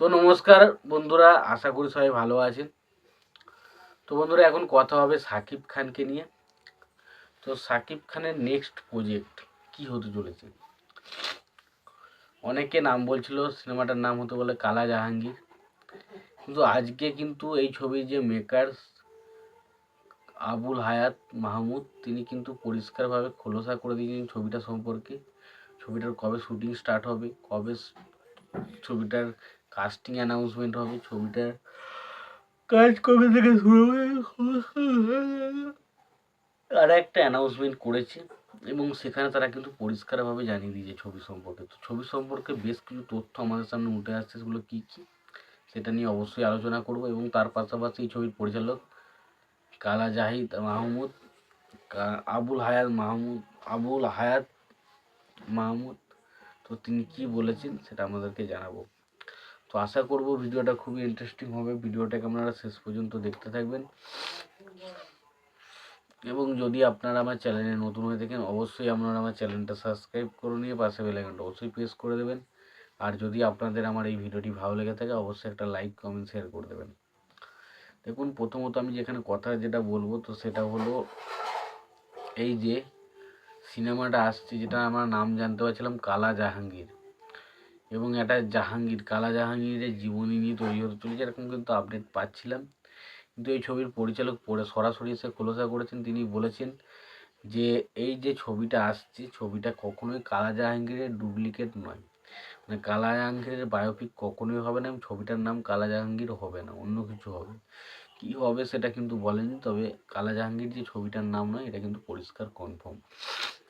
তো নমস্কার বন্ধুরা, আশা করি সবাই ভালো আছেন। তো বন্ধুরা, এখন কথা হবে সাকিব খানকে নিয়ে। তো সাকিব খানের নেক্সট প্রজেক্ট কি হতে চলেছে? অনেকে নাম বলছিল, সিনেমাটার নাম হতে বলে কালা জাহাঙ্গীর। কিন্তু আজকে কিন্তু এই ছবির যে মেকার আবুল হায়াত মাহমুদ, তিনি কিন্তু পরিষ্কারভাবে খোলসা করে দিয়েছেন ছবিটা সম্পর্কে। ছবিটার কবে শুটিং স্টার্ট হবে, কবে ছবিটার কাস্টিং অ্যানাউন্সমেন্ট হবে ছবিটার কাজ কবে থেকে শুরু আর একটা অ্যানাউন্সমেন্ট করেছে এবং সেখানে তারা কিন্তু পরিষ্কারভাবে জানিয়ে দিয়েছে ছবি সম্পর্কে। তো ছবি সম্পর্কে বেশ কিছু তথ্য আমাদের সামনে উঠে আসছে, সেগুলো কী কী, সেটা নিয়ে অবশ্যই আলোচনা করব এবং তার পাশাপাশি এই ছবির পরিচালক কালা জাহিদ মাহমুদ আবুল হায়াত মাহমুদ, আবুল হায়াত মাহমুদ। তো তিনি কি বলেছেন সেটা আমাদেরকে জানাব। তো আশা করব ভিডিওটা খুবই ইন্টারেস্টিং হবে। ভিডিওটাকে আপনারা শেষ পর্যন্ত দেখতে থাকবেন। এবং যদি আপনারা আমার চ্যানেলে নতুন হয়ে থাকেন, অবশ্যই আপনারা আমার চ্যানেলটা সাবস্ক্রাইব করে নিয়ে পাশে বেলাইকনটা অবশ্যই প্রেস করে দেবেন। আর যদি আপনাদের আমার এই ভিডিওটি ভালো লেগে থাকে, অবশ্যই একটা লাইক কমেন্ট শেয়ার করে দেবেন। দেখুন, প্রথমত আমি যেখানে কথা যেটা বলব, তো সেটা হলো এই যে সিনেমাটা আসছে, যেটা আমরা নাম জানতে পারছিলাম, কালা জাহাঙ্গীর। এবং এটা জাহাঙ্গীর, কালা জাহাঙ্গীরের জীবনী নিয়ে তৈরি হতে চলেছে, এরকম কিন্তু আপডেট পাচ্ছিলাম। কিন্তু এই ছবির পরিচালক পরে সরাসরি এসে খোলসা করেছেন। তিনি বলেছেন যে, এই যে ছবিটা আসছে, ছবিটা কখনোই কালা জাহাঙ্গীরের ডুপ্লিকেট নয়। মানে কালা জাহাঙ্গীরের বায়োপিক কখনোই হবে না এবং ছবিটার নাম কালা জাহাঙ্গীর হবে না, অন্য কিছু হবে। কী হবে সেটা কিন্তু বলেনি তবে কালা জাহাঙ্গীর যে ছবিটার নাম নয়, এটা কিন্তু পরিষ্কার কনফার্ম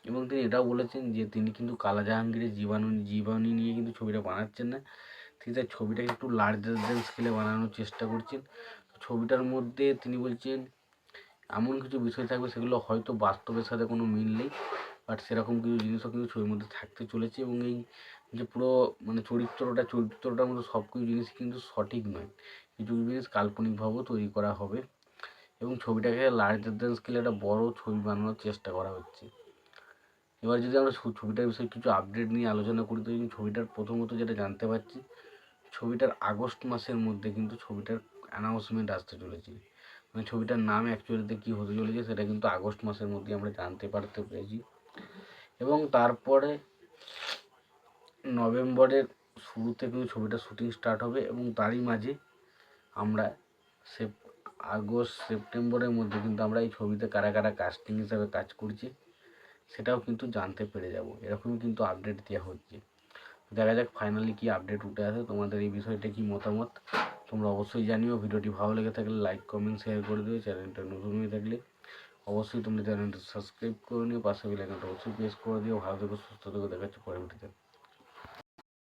এবং তিনি এটাও বলেছেন যে তিনি কিন্তু কালা জাহাঙ্গীরের জীবাণু জীবাণু নিয়ে কিন্তু ছবিটা বানাচ্ছেন না। তিনি তার ছবিটাকে একটু লার্জার দেন স্কেলে বানানোর চেষ্টা করছেন। ছবিটার মধ্যে তিনি বলছেন, এমন কিছু বিষয় থাকবে সেগুলো হয়তো বাস্তবের সাথে কোনো মিল নেই বাট সেরকম কিছু জিনিসও কিন্তু ছবির মধ্যে থাকতে চলেছে এবং এই যে পুরো মানে চরিত্রটা, চরিত্রটার মধ্যে সব কিছু জিনিস কিন্তু সঠিক নয়। কিছু জিনিস কাল্পনিকভাবেও তৈরি করা হবে এবং ছবিটাকে লার্জার দেন স্কেলে একটা বড় ছবি বানানোর চেষ্টা করা হচ্ছে। এবার যদি আমরা ছবিটার বিষয়ে কিছু আপডেট নিয়ে আলোচনা করি, তো ছবিটার প্রথমত যেটা জানতে পারছি, ছবিটার আগস্ট মাসের মধ্যে কিন্তু ছবিটার অ্যানাউন্সমেন্ট আসতে চলেছে। মানে ছবিটার নাম অ্যাকচুয়ালিতে কী হতে চলেছে, সেটা কিন্তু আগস্ট মাসের মধ্যে আমরা জানতে পারতে পেরেছি। এবং তারপরে নভেম্বরের শুরুতে কিন্তু ছবিটা শুটিং স্টার্ট হবে এবং তারই মাঝে আমরা সেপ আগস্ট, সেপ্টেম্বরের মধ্যে কিন্তু আমরা এই ছবিতে কারা কারা কাস্টিং হিসাবে কাজ করছি সেটাও কিন্তু জানতে পেরে যাব। এরকমই কিন্তু আপডেট দেওয়া হচ্ছে। দেখা যাক ফাইনালি কি আপডেট উঠে আসে। তোমাদের এই বিষয়টা কি মতামত? তোমরা অবশ্যই জানিও। ভিডিওটি ভালো লেগে থাকলে লাইক কমেন্ট শেয়ার করে দিও। চ্যানেলটা নতুন হয়ে থাকলে অবশ্যই তোমরা চ্যানেলটা সাবস্ক্রাইব করে নিও। পাশে বেলাইকনটা অবশ্যই প্রেস করে দিও। ভালো থেকো, সুস্থ থেকো। দেখাচ্ছে পরে ভিডিওতে